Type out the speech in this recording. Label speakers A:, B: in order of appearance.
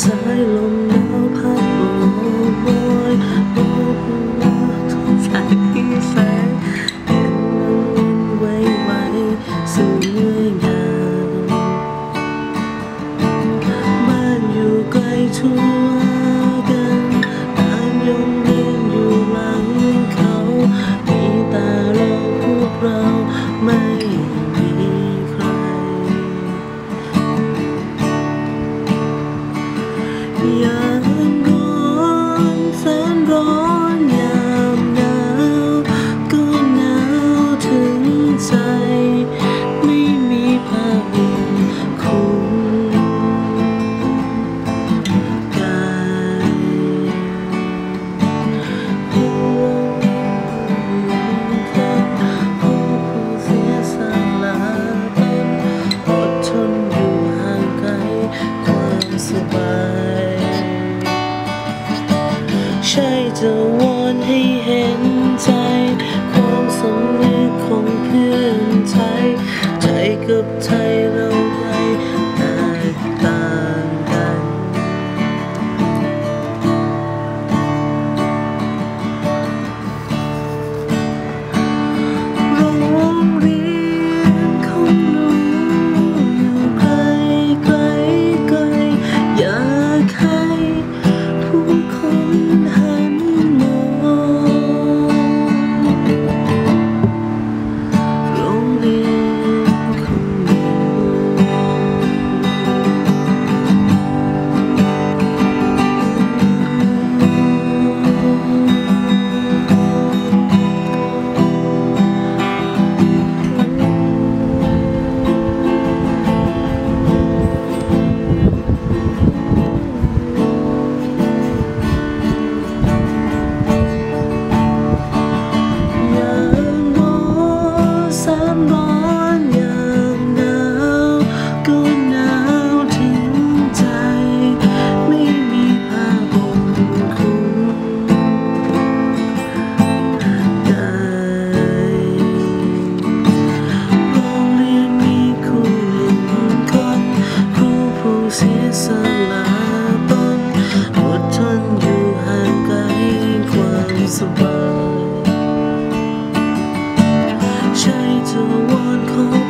A: สายลมหนาวพัดโบยโบกมาทุกสายที่แสงเห็นมันไว้ไว้สวยงามบ้านอยู่ไกลทั่ว sáng đó someone call